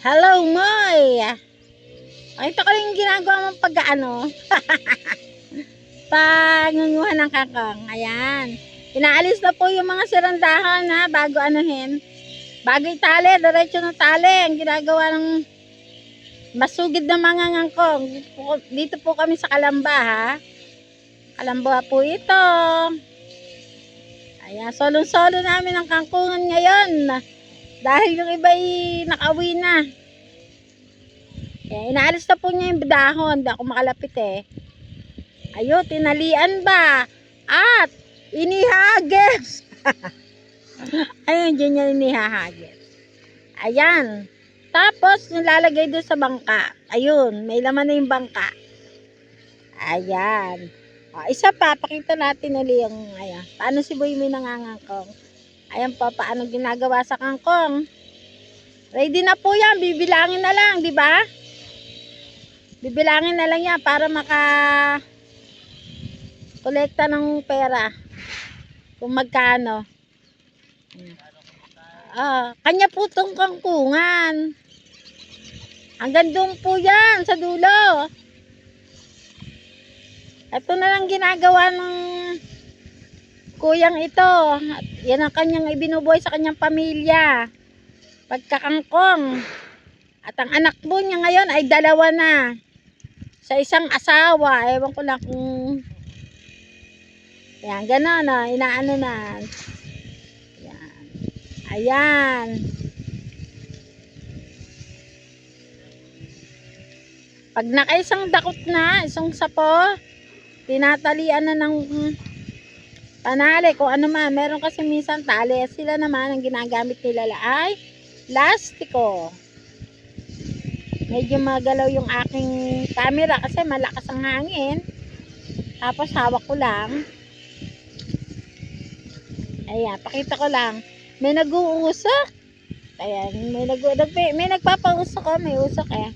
Hello, Moy! Pakita ko yung ginagawa mong pag-ano. Pangunguha ng kakong. Ayan. Inaalis na po yung mga sirandahan ha, bago anuhin. Bago itali, diretso ng tali. Ang ginagawa ng masugid na mga ngangkong. Dito po, dito po kami sa Kalamba ha. Kalamba po ito. Ayan, solong-solo namin ang kangkungan ngayon. Dahil yung iba ay nakauwi na. Kaya inaalis na po niya yung dahon. Hindi ako makalapit eh. Ayo, tinalian ba? At inihagis. Ayun, dyan niya inihagis. Ayan. Tapos, nilalagay doon sa bangka. Ayun, may laman na yung bangka. Ayan. O, isa pa, pakita natin ulit yung, ayan. Paano si Boy may nangangangkong. Ayan po, paano ginagawa sa kangkong. Ready na po yan, bibilangin na lang, di ba? Bibilangin na lang yan para maka kolekta ng pera. Kung magkano. Ah, kanya po tong kangkungan. Hanggang doon po yan, sa dulo. Ito na lang ginagawa ng kuyang ito. Yan ang kanyang ibinubuhay sa kanyang pamilya. Pagkakangkong. At ang anak po niya ngayon ay dalawa na. Sa isang asawa. Ewan ko lang kung... Yan, gano'n na. Inaano na. Yan. Ayan. Pag nakaisang dakot na, isang sapo, tinatalian na ng panali, kung ano man. Meron kasi minsan tali. Sila naman, ang ginagamit nila ay lastiko. Medyo magalaw yung aking camera kasi malakas ang hangin. Tapos hawak ko lang. Ayan, pakita ko lang. May nag-uusok. Ayan, may nag may nagpapausok oh, may usok eh.